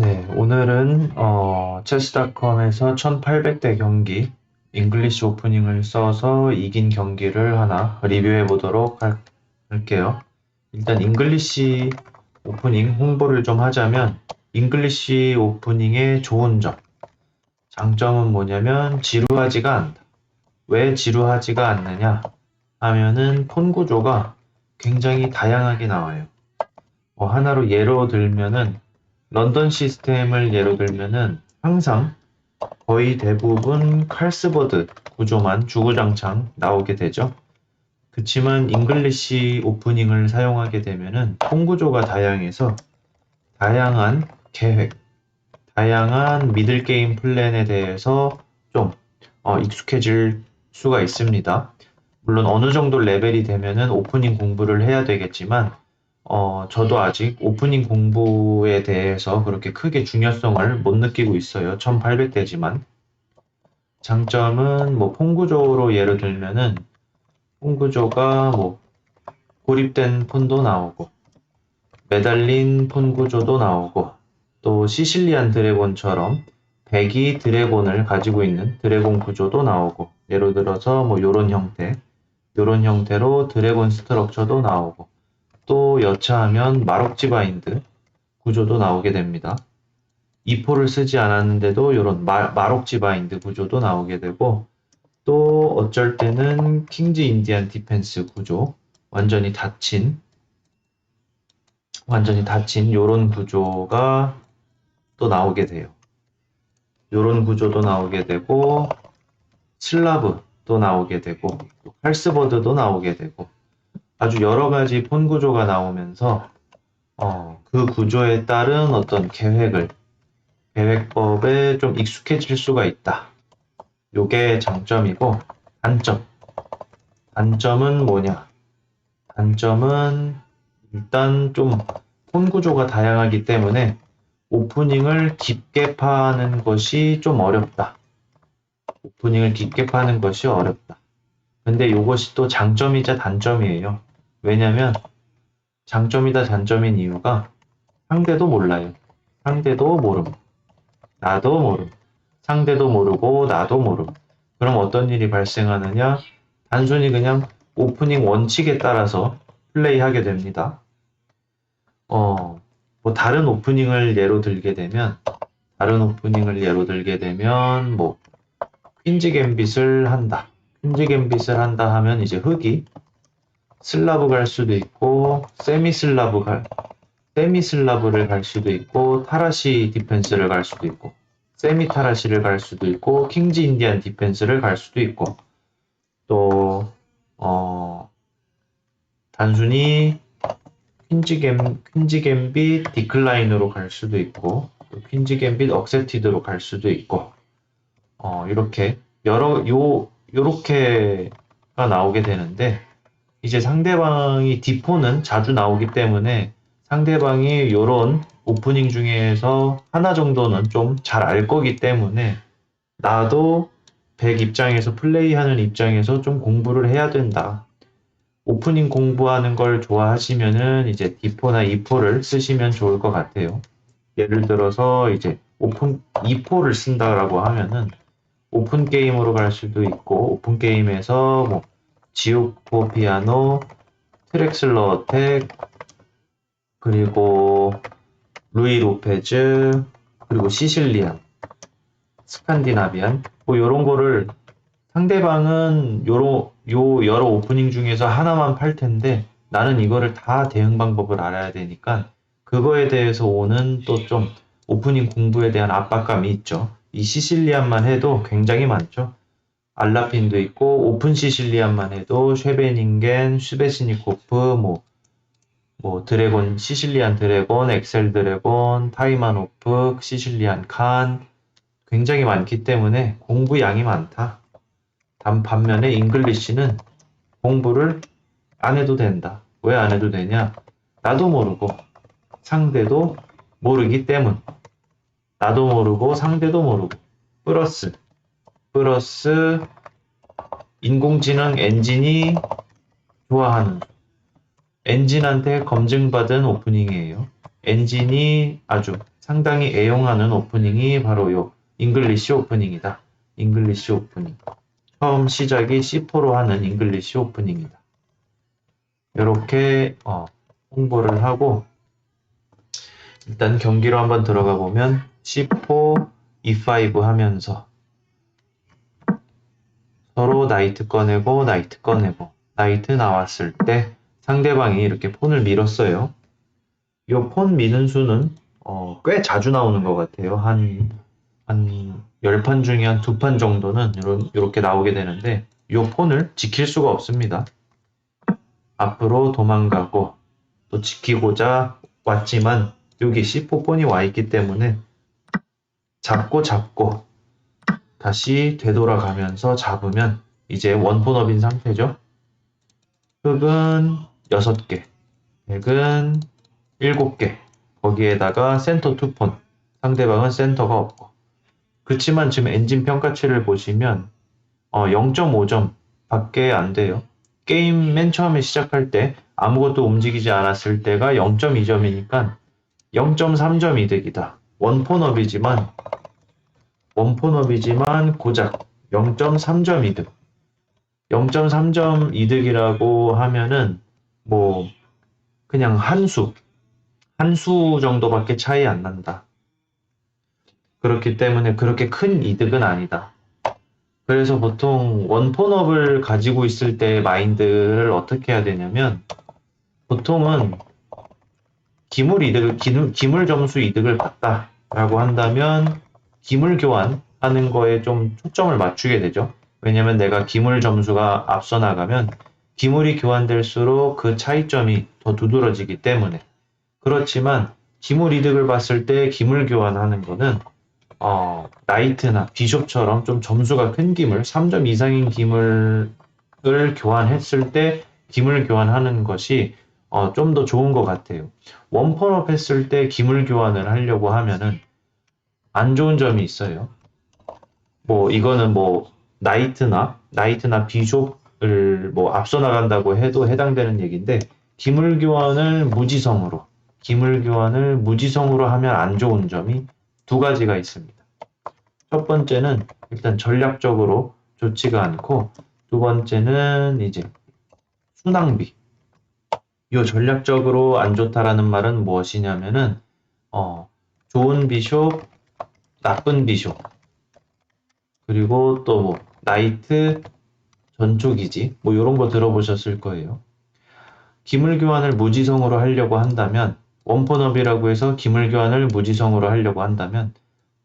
네, 오늘은 어, 체스닷컴에서 1800대 경기 잉글리시 오프닝을 써서 이긴 경기를 하나 리뷰해 보도록 할, 할게요. 일단 잉글리시 오프닝 홍보를 좀 하자면 잉글리시 오프닝의 좋은 점, 장점은 뭐냐면 지루하지가 않다. 왜 지루하지가 않느냐 하면은 폰 구조가 굉장히 다양하게 나와요. 뭐 하나로 예로 들면은 런던 시스템을 예로 들면은 항상 거의 대부분 칼스버드 구조만 주구장창 나오게 되죠. 그치만 잉글리시 오프닝을 사용하게 되면은 폰 구조가 다양해서 다양한 계획, 다양한 미들 게임 플랜에 대해서 좀 어, 익숙해질 수가 있습니다. 물론 어느 정도 레벨이 되면은 오프닝 공부를 해야 되겠지만 어, 저도 아직 오프닝 공부에 대해서 그렇게 크게 중요성을 못 느끼고 있어요. 1800대지만. 장점은 뭐 폰구조로 예를 들면은 폰구조가 뭐 고립된 폰도 나오고 매달린 폰 구조도 나오고 또 시실리안 드래곤처럼 백이 드래곤을 가지고 있는 드래곤 구조도 나오고 예를 들어서 뭐 요런 형태 요런 형태로 드래곤 스트럭처도 나오고 또 여차하면 마록지 바인드 구조도 나오게 됩니다. 2포를 쓰지 않았는데도 이런 마록지 바인드 구조도 나오게 되고 또 어쩔 때는 킹즈 인디안 디펜스 구조 완전히 닫힌 완전히 닫힌 이런 구조가 또 나오게 돼요. 이런 구조도 나오게 되고 슬라브도 나오게 되고 칼스버드도 나오게 되고 아주 여러 가지 폰 구조가 나오면서 어, 그 구조에 따른 어떤 계획을 계획법에 좀 익숙해질 수가 있다. 요게 장점이고 단점. 단점은 뭐냐? 단점은 일단 좀 폰 구조가 다양하기 때문에 오프닝을 깊게 파는 것이 좀 어렵다. 오프닝을 깊게 파는 것이 어렵다. 근데 이것이 또 장점이자 단점이에요. 왜냐면 장점이다 단점인 이유가 상대도 몰라요. 상대도 모름. 나도 모름. 상대도 모르고 나도 모름. 그럼 어떤 일이 발생하느냐? 단순히 그냥 오프닝 원칙에 따라서 플레이하게 됩니다. 어, 뭐 다른 오프닝을 예로 들게 되면 다른 오프닝을 예로 들게 되면 뭐 퀸즈 갬빗을 한다. 퀸즈 갬빗을 한다 하면 이제 흑이 슬라브 갈 수도 있고 세미 슬라브 갈 세미 슬라브를 갈 수도 있고 타라시 디펜스를 갈 수도 있고 세미 타라시를 갈 수도 있고 킹즈 인디안 디펜스를 갈 수도 있고. 또 어, 단순히 퀸즈 갬 퀸즈 갬빗 디클라인으로 갈 수도 있고 또 퀸즈 갬빗 억셉티드로 갈 수도 있고. 어, 이렇게 여러 요 요렇게가 나오게 되는데 이제 상대방이 디포는 자주 나오기 때문에 상대방이 요런 오프닝 중에서 하나 정도는 좀 잘 알 거기 때문에 나도 100 입장에서 플레이하는 입장에서 좀 공부를 해야 된다. 오프닝 공부하는 걸 좋아하시면은 이제 디포나 2포를 쓰시면 좋을 것 같아요. 예를 들어서 이제 오픈 2포를 쓴다라고 하면은 오픈 게임으로 갈 수도 있고 오픈 게임에서 뭐 지옥포 피아노, 트렉슬러 어택, 그리고 루이 로페즈, 그리고 시실리안, 스칸디나비안 뭐 요런 거를 상대방은 요러, 요 여러 오프닝 중에서 하나만 팔 텐데 나는 이거를 다 대응 방법을 알아야 되니까 그거에 대해서 오는 또 좀 오프닝 공부에 대한 압박감이 있죠. 이 시실리안만 해도 굉장히 많죠. 알라핀도 있고 오픈 시실리안만 해도 쉐베닝겐, 슈베스니코프, 뭐, 뭐 드래곤, 시실리안 드래곤, 엑셀 드래곤, 타이마노프, 시실리안 칸 굉장히 많기 때문에 공부 양이 많다. 단 반면에 잉글리시는 공부를 안 해도 된다. 왜 안 해도 되냐? 나도 모르고 상대도 모르기 때문. 나도 모르고 상대도 모르고 플러스 플러스 인공지능 엔진이 좋아하는 엔진한테 검증받은 오프닝이에요. 엔진이 아주 상당히 애용하는 오프닝이 바로 요 잉글리시 오프닝이다. 잉글리시 오프닝. 처음 시작이 C4로 하는 잉글리시 오프닝이다. 이렇게 어, 홍보를 하고 일단 경기로 한번 들어가 보면 C4, E5 하면서 서로 나이트 꺼내고 나이트 꺼내고 나이트 나왔을 때 상대방이 이렇게 폰을 밀었어요. 이 폰 미는 수는 어, 꽤 자주 나오는 것 같아요. 한, 한 10판 중에 한 두 판 정도는 이런, 이렇게 나오게 되는데 이 폰을 지킬 수가 없습니다. 앞으로 도망가고 또 지키고자 왔지만 여기 C4 폰이 와 있기 때문에 잡고 잡고 다시 되돌아가면서 잡으면 이제 원폰업인 상태죠. 흑은 6개, 백은 7개, 거기에다가 센터 투폰, 상대방은 센터가 없고. 그렇지만 지금 엔진 평가치를 보시면 어, 0.5점 밖에 안 돼요. 게임 맨 처음에 시작할 때 아무것도 움직이지 않았을 때가 0.2점이니까 0.3점 이득이다. 원폰업이지만 원폰업이지만 고작 0.3점 이득. 0.3점 이득이라고 하면은 뭐 그냥 한 수, 한 수 정도밖에 차이 안 난다. 그렇기 때문에 그렇게 큰 이득은 아니다. 그래서 보통 원폰업을 가지고 있을 때 마인드를 어떻게 해야 되냐면 보통은 기물 이득을 기물, 점수 이득을 봤다라고 한다면 기물 교환하는 거에 좀 초점을 맞추게 되죠. 왜냐면 내가 기물 점수가 앞서 나가면 기물이 교환될수록 그 차이점이 더 두드러지기 때문에 그렇지만 기물 이득을 봤을 때 기물 교환하는 거는 어, 나이트나 비숍처럼 좀 점수가 큰 기물, 3점 이상인 기물을 교환했을 때 기물 교환하는 것이 어, 좀 더 좋은 것 같아요. 원펀업 했을 때 기물 교환을 하려고 하면은 안 좋은 점이 있어요. 뭐 이거는 뭐 나이트나 나이트나 비숍을 뭐 앞서 나간다고 해도 해당되는 얘기인데 기물 교환을 무지성으로 기물 교환을 무지성으로 하면 안 좋은 점이 두 가지가 있습니다. 첫 번째는 일단 전략적으로 좋지가 않고 두 번째는 이제 순항비. 요 전략적으로 안 좋다라는 말은 무엇이냐면은 어 좋은 비숍, 나쁜 비숍 그리고 또 뭐 나이트 전초기지 뭐 이런 거 들어보셨을 거예요. 기물 교환을 무지성으로 하려고 한다면 원폰업이라고 해서 기물 교환을 무지성으로 하려고 한다면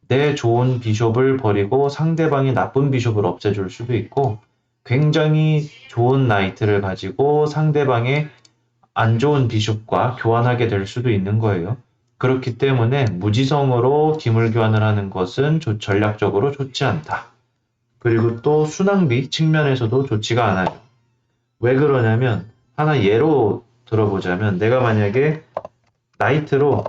내 좋은 비숍을 버리고 상대방이 나쁜 비숍을 없애줄 수도 있고 굉장히 좋은 나이트를 가지고 상대방의 안 좋은 비숍과 교환하게 될 수도 있는 거예요. 그렇기 때문에 무지성으로 기물 교환을 하는 것은 조- 전략적으로 좋지 않다. 그리고 또 순항비 측면에서도 좋지가 않아요. 왜 그러냐면 하나 예로 들어보자면 내가 만약에 나이트로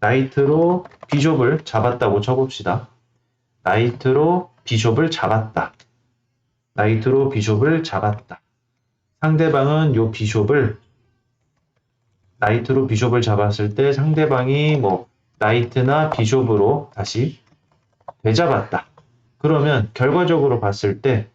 나이트로 비숍을 잡았다고 쳐봅시다. 나이트로 비숍을 잡았다. 나이트로 비숍을 잡았다. 상대방은 요 비숍을 나이트로 비숍을 잡았을 때 상대방이 뭐 나이트나 비숍으로 다시 되잡았다. 그러면 결과적으로 봤을 때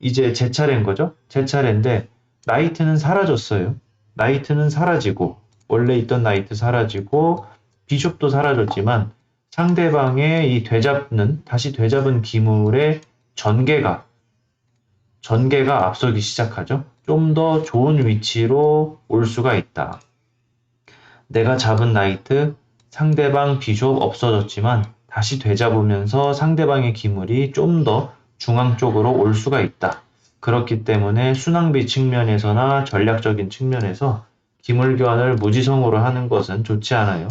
이제 제 차례인 거죠? 제 차례인데 나이트는 사라졌어요. 나이트는 사라지고 원래 있던 나이트 사라지고 비숍도 사라졌지만 상대방의 이 되잡는 다시 되잡은 기물의 전개가 전개가 앞서기 시작하죠. 좀 더 좋은 위치로 올 수가 있다. 내가 잡은 나이트 상대방 비숍 없어졌지만 다시 되잡으면서 상대방의 기물이 좀 더 중앙 쪽으로 올 수가 있다. 그렇기 때문에 순항비 측면에서나 전략적인 측면에서 기물 교환을 무지성으로 하는 것은 좋지 않아요.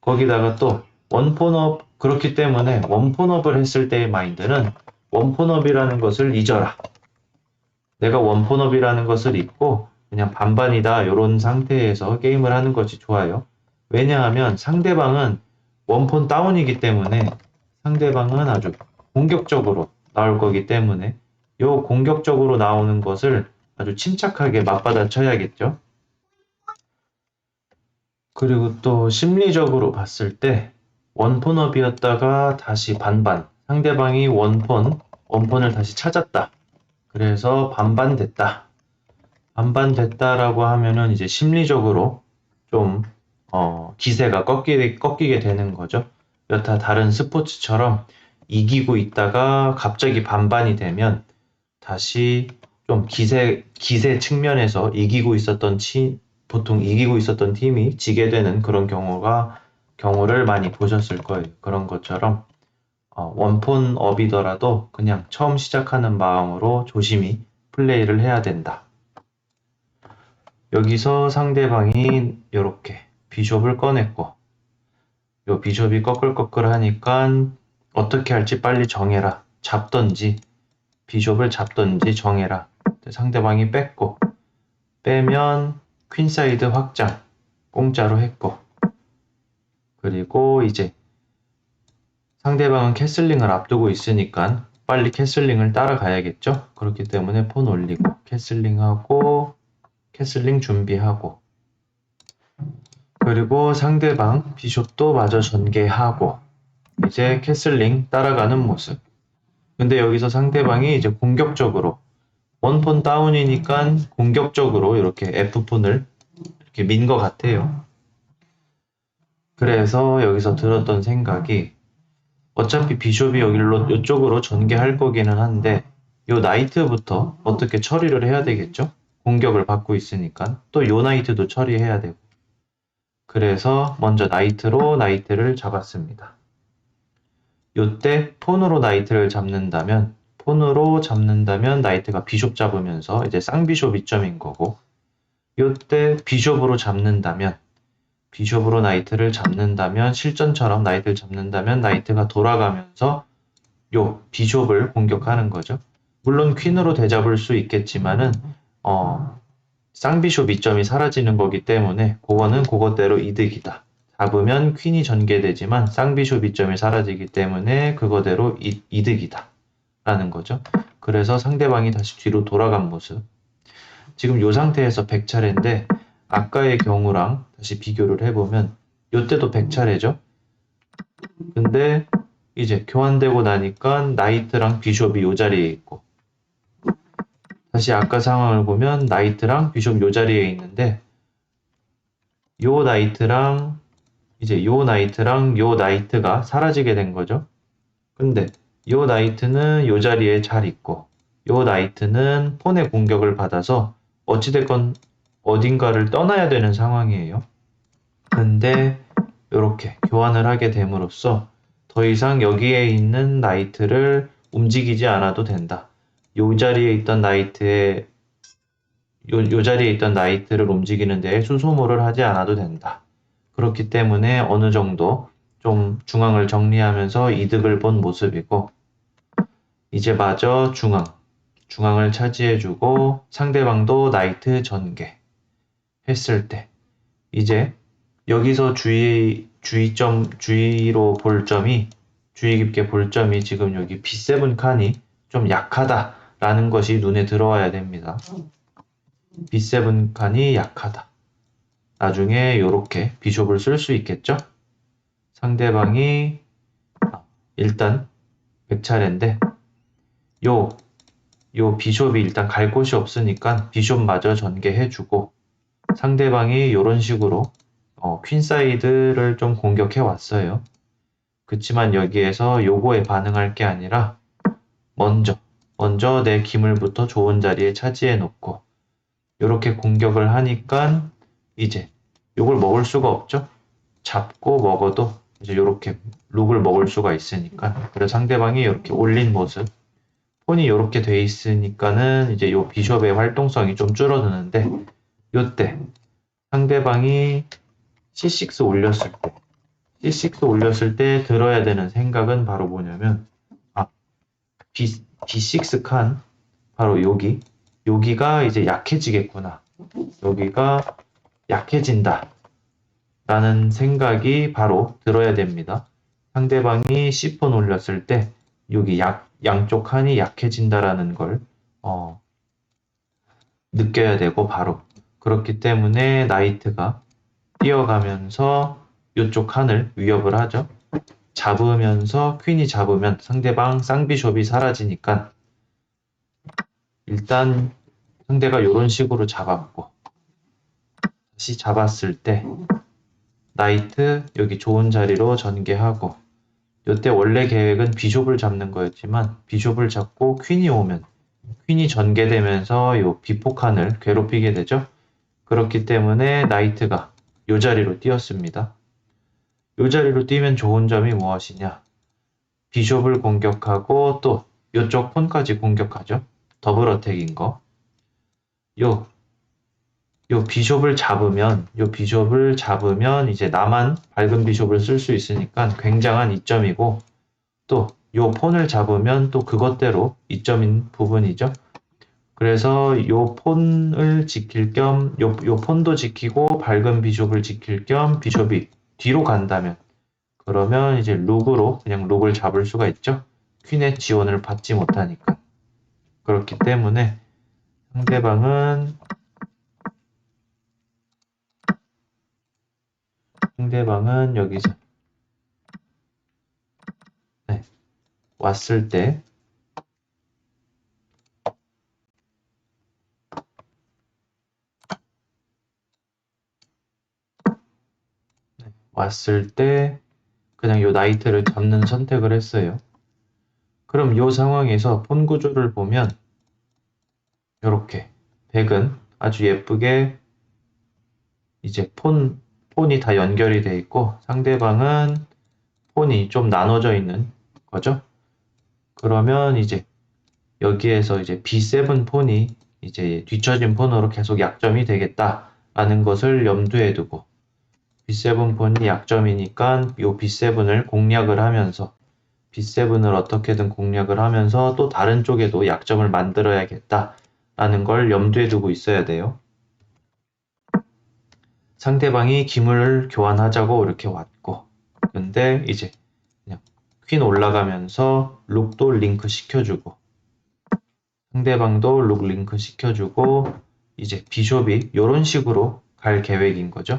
거기다가 또 원폰업 그렇기 때문에 원폰업을 했을 때의 마인드는 원폰업이라는 것을 잊어라. 내가 원폰업이라는 것을 잊고 그냥 반반이다 이런 상태에서 게임을 하는 것이 좋아요. 왜냐하면 상대방은 원폰 다운이기 때문에 상대방은 아주 공격적으로 나올 거기 때문에 이 공격적으로 나오는 것을 아주 침착하게 맞받아 쳐야겠죠. 그리고 또 심리적으로 봤을 때 원폰업이었다가 다시 반반. 상대방이 원폰, 원폰을 다시 찾았다. 그래서 반반 됐다. 반반 됐다라고 하면은 이제 심리적으로 좀, 어, 기세가 꺾이게, 꺾이게 되는 거죠. 여타 다른 스포츠처럼 이기고 있다가 갑자기 반반이 되면 다시 좀 기세, 기세 측면에서 이기고 있었던 치, 보통 이기고 있었던 팀이 지게 되는 그런 경우가, 경우를 많이 보셨을 거예요. 그런 것처럼, 어, 원폰 업이더라도 그냥 처음 시작하는 마음으로 조심히 플레이를 해야 된다. 여기서 상대방이 이렇게 비숍을 꺼냈고, 요 비숍이 꺼끌꺼끌 하니까 어떻게 할지 빨리 정해라. 잡던지, 비숍을 잡던지 정해라. 상대방이 뺐고, 빼면 퀸사이드 확장, 공짜로 했고, 그리고 이제 상대방은 캐슬링을 앞두고 있으니까 빨리 캐슬링을 따라가야겠죠? 그렇기 때문에 폰 올리고, 캐슬링하고, 캐슬링 준비하고, 그리고 상대방 비숍도 마저 전개하고, 이제 캐슬링 따라가는 모습. 근데 여기서 상대방이 이제 공격적으로 원폰 다운이니까 공격적으로 이렇게 F폰을 이렇게 민 것 같아요. 그래서 여기서 들었던 생각이 어차피 비숍이 여기로 이쪽으로 전개할 거기는 한데 요 나이트부터 어떻게 처리를 해야 되겠죠? 공격을 받고 있으니까 또 요 나이트도 처리해야 되고 그래서 먼저 나이트로 나이트를 잡았습니다. 요때 폰으로 나이트를 잡는다면 폰으로 잡는다면 나이트가 비숍 잡으면서 이제 쌍비숍 이점인 거고 요때 비숍으로 잡는다면 비숍으로 나이트를 잡는다면 실전처럼 나이트를 잡는다면 나이트가 돌아가면서 요 비숍을 공격하는 거죠. 물론 퀸으로 대잡을 수 있겠지만은 어 쌍비숍 이점이 사라지는 거기 때문에 그거는 그것대로 이득이다. 잡으면 퀸이 전개되지만 쌍비숍 이점이 사라지기 때문에 그거대로 이, 이득이다. 라는 거죠. 그래서 상대방이 다시 뒤로 돌아간 모습. 지금 이 상태에서 100차례인데 아까의 경우랑 다시 비교를 해보면 이때도 100차례죠. 근데 이제 교환되고 나니까 나이트랑 비숍이 이 자리에 있고 다시 아까 상황을 보면 나이트랑 비숍 이 자리에 있는데 요 나이트랑 이제 요 나이트랑 요 나이트가 사라지게 된 거죠. 근데 요 나이트는 요 자리에 잘 있고 요 나이트는 폰의 공격을 받아서 어찌됐건 어딘가를 떠나야 되는 상황이에요. 근데 이렇게 교환을 하게 됨으로써 더 이상 여기에 있는 나이트를 움직이지 않아도 된다. 요 자리에 있던 나이트에 요, 요 자리에 있던 나이트를 움직이는 데에 수소모를 하지 않아도 된다. 그렇기 때문에 어느 정도 좀 중앙을 정리하면서 이득을 본 모습이고 이제 마저 중앙 중앙을 차지해주고 상대방도 나이트 전개 했을 때 이제 여기서 주의 주의점 주의로 볼 점이 주의 깊게 볼 점이 지금 여기 B7 칸이 좀 약하다 라는 것이 눈에 들어와야 됩니다. B7 칸이 약하다. 나중에 이렇게 비숍을 쓸 수 있겠죠? 상대방이 일단 100차례인데 요, 요 비숍이 일단 갈 곳이 없으니까 비숍마저 전개해주고 상대방이 이런 식으로 어, 퀸사이드를 좀 공격해 왔어요. 그치만 여기에서 요거에 반응할 게 아니라 먼저 먼저 내 기물부터 좋은 자리에 차지해 놓고 이렇게 공격을 하니까 이제 요걸 먹을 수가 없죠. 잡고 먹어도 이제 이렇게 룩을 먹을 수가 있으니까 그래서 상대방이 이렇게 올린 모습 폰이 이렇게 돼 있으니까는 이제 요 비숍의 활동성이 좀 줄어드는데 요때 상대방이 C6 올렸을 때 C6 올렸을 때 들어야 되는 생각은 바로 뭐냐면 아 B, B6 칸 바로 여기 여기가 이제 약해지겠구나 여기가 약해진다 라는 생각이 바로 들어야 됩니다. 상대방이 C폰 올렸을 때 여기 약, 양쪽 칸이 약해진다라는 걸 어, 느껴야 되고 바로 그렇기 때문에 나이트가 뛰어가면서 이쪽 칸을 위협을 하죠. 잡으면서 퀸이 잡으면 상대방 쌍비숍이 사라지니까 일단 상대가 이런 식으로 잡았고 다시 잡았을 때 나이트 여기 좋은 자리로 전개하고 이때 원래 계획은 비숍을 잡는 거였지만 비숍을 잡고 퀸이 오면 퀸이 전개되면서 이 비폭칸을 괴롭히게 되죠. 그렇기 때문에 나이트가 이 자리로 뛰었습니다. 이 자리로 뛰면 좋은 점이 무엇이냐? 비숍을 공격하고 또 이쪽 폰까지 공격하죠. 더블 어택인 거. 요, 요 비숍을 잡으면, 요 비숍을 잡으면 이제 나만 밝은 비숍을 쓸 수 있으니까 굉장한 이점이고, 또 요 폰을 잡으면 또 그것대로 이점인 부분이죠. 그래서 요 폰을 지킬 겸, 요, 요 폰도 지키고 밝은 비숍을 지킬 겸 비숍이 뒤로 간다면, 그러면 이제 룩으로 그냥 룩을 잡을 수가 있죠. 퀸의 지원을 받지 못하니까. 그렇기 때문에 상대방은 상대방은 여기서 네, 왔을 때 왔을 때 그냥 요 나이트를 잡는 선택을 했어요. 그럼 요 상황에서 폰 구조를 보면 요렇게 백은 아주 예쁘게 이제 폰 폰이 다 연결이 돼 있고 상대방은 폰이 좀 나눠져 있는 거죠. 그러면 이제 여기에서 이제 B7 폰이 이제 뒤처진 폰으로 계속 약점이 되겠다라는 것을 염두에 두고 B7 폰이 약점이니까 이 B7을 공략을 하면서 B7을 어떻게든 공략을 하면서 또 다른 쪽에도 약점을 만들어야겠다 라는 걸 염두에 두고 있어야 돼요. 상대방이 기물을 교환하자고 이렇게 왔고 근데 이제 그냥 퀸 올라가면서 룩도 링크 시켜주고 상대방도 룩 링크 시켜주고 이제 비숍이 이런 식으로 갈 계획인 거죠.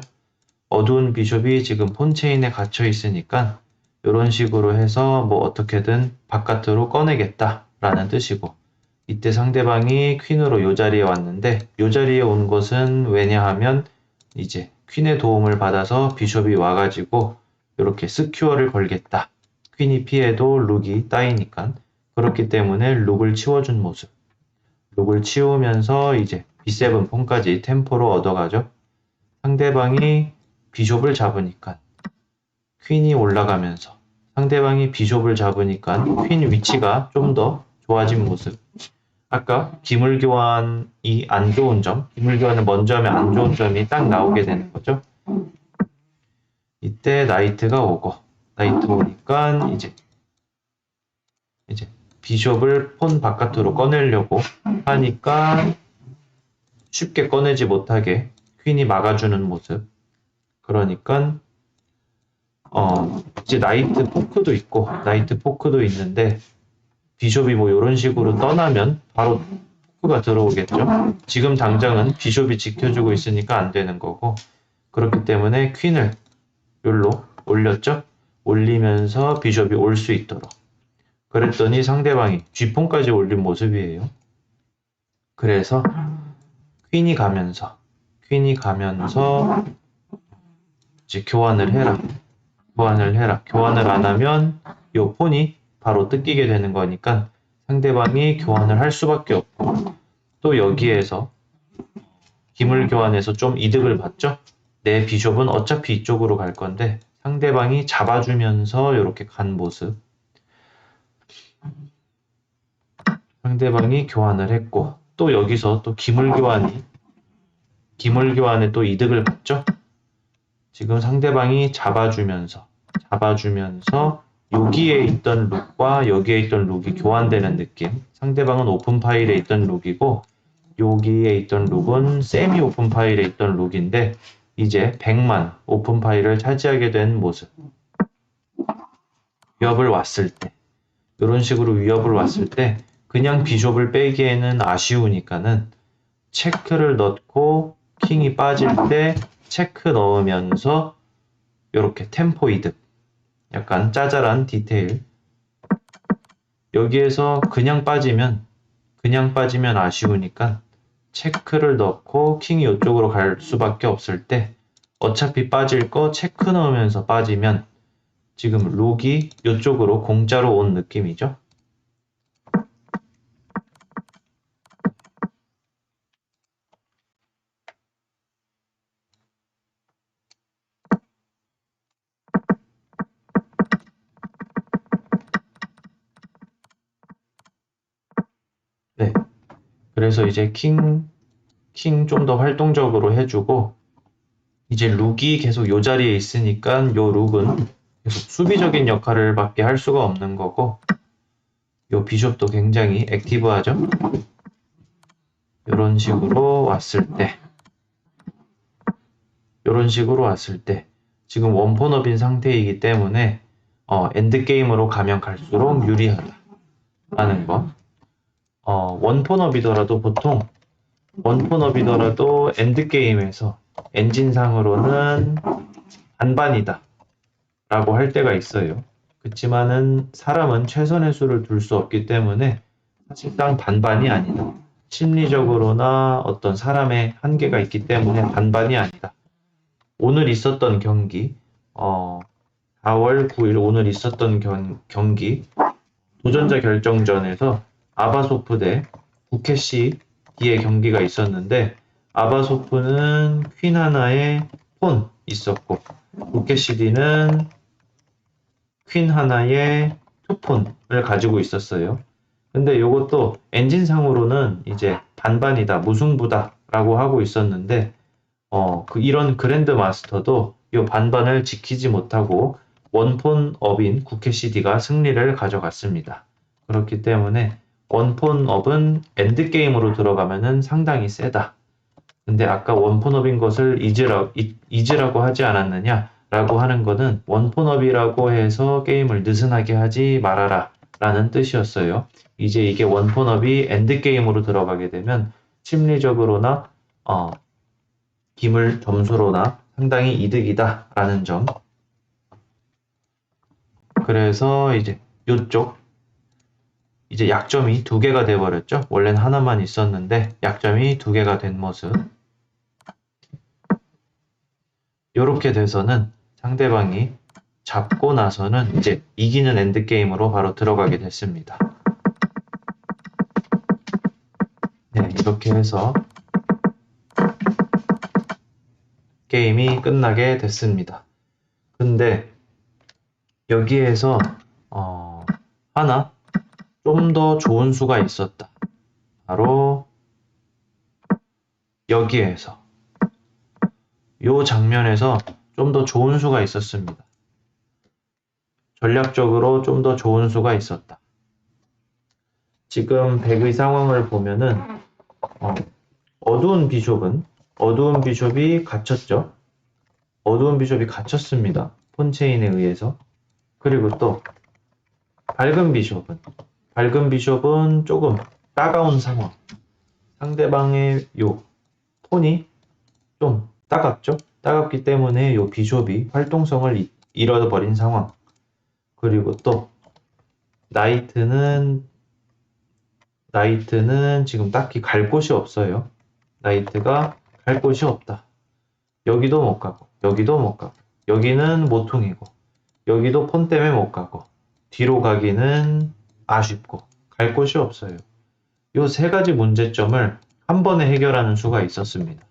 어두운 비숍이 지금 폰체인에 갇혀 있으니까 이런 식으로 해서 뭐 어떻게든 바깥으로 꺼내겠다라는 뜻이고 이때 상대방이 퀸으로 이 자리에 왔는데 이 자리에 온 것은 왜냐하면 이제 퀸의 도움을 받아서 비숍이 와가지고 이렇게 스큐어를 걸겠다. 퀸이 피해도 룩이 따이니까 그렇기 때문에 룩을 치워준 모습. 룩을 치우면서 이제 B7 폰까지 템포로 얻어가죠. 상대방이 비숍을 잡으니까 퀸이 올라가면서 상대방이 비숍을 잡으니까 퀸 위치가 좀 더 좋아진 모습. 아까 기물 교환이 안 좋은 점, 기물 교환을 먼저 하면 안 좋은 점이 딱 나오게 되는 거죠. 이때 나이트가 오고 나이트 오니까 이제 이제 비숍을 폰 바깥으로 꺼내려고 하니까 쉽게 꺼내지 못하게 퀸이 막아주는 모습. 그러니까 어 이제 나이트 포크도 있고 나이트 포크도 있는데 비숍이 뭐 이런 식으로 떠나면 바로 포크가 들어오겠죠. 지금 당장은 비숍이 지켜주고 있으니까 안 되는 거고 그렇기 때문에 퀸을 여기로 올렸죠. 올리면서 비숍이 올 수 있도록 그랬더니 상대방이 G폰까지 올린 모습이에요. 그래서 퀸이 가면서 퀸이 가면서 이제 교환을 해라. 교환을 해라. 교환을 안 하면 이 폰이 바로 뜯기게 되는 거니까 상대방이 교환을 할 수밖에 없고 또 여기에서 기물 교환에서 좀 이득을 봤죠. 내 비숍은 어차피 이쪽으로 갈 건데 상대방이 잡아주면서 이렇게 간 모습. 상대방이 교환을 했고 또 여기서 또 기물 교환이 기물 교환에 또 이득을 봤죠. 지금 상대방이 잡아주면서 잡아주면서 여기에 있던 룩과 여기에 있던 룩이 교환되는 느낌. 상대방은 오픈 파일에 있던 룩이고 여기에 있던 룩은 세미 오픈 파일에 있던 룩인데 이제 100만 오픈 파일을 차지하게 된 모습. 위협을 왔을 때 이런 식으로 위협을 왔을 때 그냥 비숍을 빼기에는 아쉬우니까는 체크를 넣고 킹이 빠질 때 체크 넣으면서 이렇게 템포 이득 약간 짜잘한 디테일. 여기에서 그냥 빠지면 그냥 빠지면 아쉬우니까 체크를 넣고 킹이 이쪽으로 갈 수밖에 없을 때 어차피 빠질 거 체크 넣으면서 빠지면 지금 룩이 이쪽으로 공짜로 온 느낌이죠. 네. 그래서 이제 킹, 킹 좀 더 활동적으로 해주고, 이제 룩이 계속 요 자리에 있으니까 요 룩은 계속 수비적인 역할을 밖에 할 수가 없는 거고, 요 비숍도 굉장히 액티브하죠? 요런 식으로 왔을 때, 요런 식으로 왔을 때, 지금 원폰업인 상태이기 때문에, 어, 엔드게임으로 가면 갈수록 유리하다. 라는 거. 어, 원폰업이더라도 보통 원폰업이더라도 엔드게임에서 엔진상으로는 반반이다 라고 할 때가 있어요. 그렇지만은 사람은 최선의 수를 둘 수 없기 때문에 사실상 반반이 아니다. 심리적으로나 어떤 사람의 한계가 있기 때문에 반반이 아니다. 오늘 있었던 경기, 어, 4월 9일 오늘 있었던 경, 경기 도전자 결정전에서 아바소프 대 부캐시 D의 경기가 있었는데 아바소프는 퀸 하나에 폰 있었고 부캐시 D는 퀸 하나에 투폰을 가지고 있었어요. 근데 이것도 엔진상으로는 이제 반반이다, 무승부다 라고 하고 있었는데 어, 그 이런 그랜드 마스터도 이 반반을 지키지 못하고 원폰 업인 구캐시디가 승리를 가져갔습니다. 그렇기 때문에 원폰업은 엔드게임으로 들어가면은 상당히 세다. 근데 아까 원폰업인 것을 잊, 잊으라고 하지 않았느냐? 라고 하는 거는 원폰업이라고 해서 게임을 느슨하게 하지 말아라. 라는 뜻이었어요. 이제 이게 원폰업이 엔드게임으로 들어가게 되면 심리적으로나, 어, 기물 점수로나 상당히 이득이다. 라는 점. 그래서 이제 요쪽 이제 약점이 두 개가 돼 버렸죠. 원래는 하나만 있었는데 약점이 두 개가 된 모습. 이렇게 돼서는 상대방이 잡고 나서는 이제 이기는 엔드 게임으로 바로 들어가게 됐습니다. 네, 이렇게 해서 게임이 끝나게 됐습니다. 근데 여기에서 어, 하나 좀 더 좋은 수가 있었다. 바로 여기에서 요 장면에서 좀 더 좋은 수가 있었습니다. 전략적으로 좀 더 좋은 수가 있었다. 지금 백의 상황을 보면은 어, 어두운 비숍은 어두운 비숍이 갇혔죠. 어두운 비숍이 갇혔습니다. 폰체인에 의해서. 그리고 또 밝은 비숍은 밝은 비숍은 조금 따가운 상황. 상대방의 요 폰이 좀 따갑죠? 따갑기 때문에 요 비숍이 활동성을 잃어버린 상황. 그리고 또 나이트는 나이트는 지금 딱히 갈 곳이 없어요. 나이트가 갈 곳이 없다. 여기도 못 가고 여기도 못 가고 여기는 모퉁이고 여기도 폰 때문에 못 가고 뒤로 가기는 아쉽고 갈 곳이 없어요. 요 세 가지 문제점을 한 번에 해결하는 수가 있었습니다.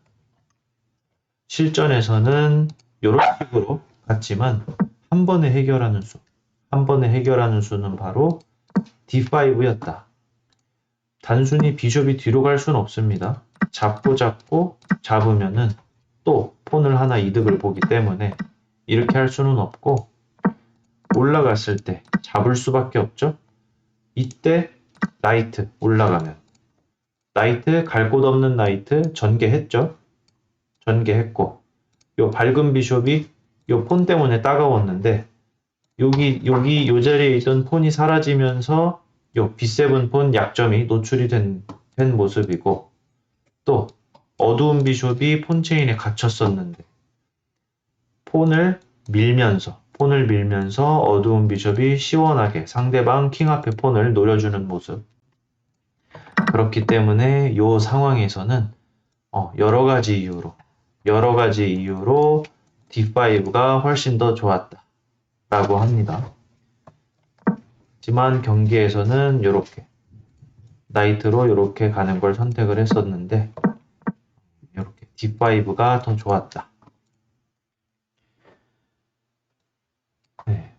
실전에서는 이런 식으로 같지만 한 번에 해결하는 수, 한 번에 해결하는 수는 바로 D5였다. 단순히 비숍이 뒤로 갈 수는 없습니다. 잡고 잡고 잡으면은 또 폰을 하나 이득을 보기 때문에 이렇게 할 수는 없고 올라갔을 때 잡을 수밖에 없죠. 이때 나이트 올라가면 나이트 갈 곳 없는 나이트 전개했죠. 전개했고 요 밝은 비숍이 요 폰 때문에 따가웠는데 여기 여기 요 자리에 있던 폰이 사라지면서 요 B7 폰 약점이 노출이 된, 된 모습이고 또 어두운 비숍이 폰 체인에 갇혔었는데 폰을 밀면서 폰을 밀면서 어두운 비숍이 시원하게 상대방 킹 앞에 폰을 노려주는 모습. 그렇기 때문에 이 상황에서는 어, 여러 가지 이유로 여러 가지 이유로 D5가 훨씬 더 좋았다 라고 합니다. 하지만 경기에서는 이렇게 나이트로 이렇게 가는 걸 선택을 했었는데 이렇게 D5가 더 좋았다. 네,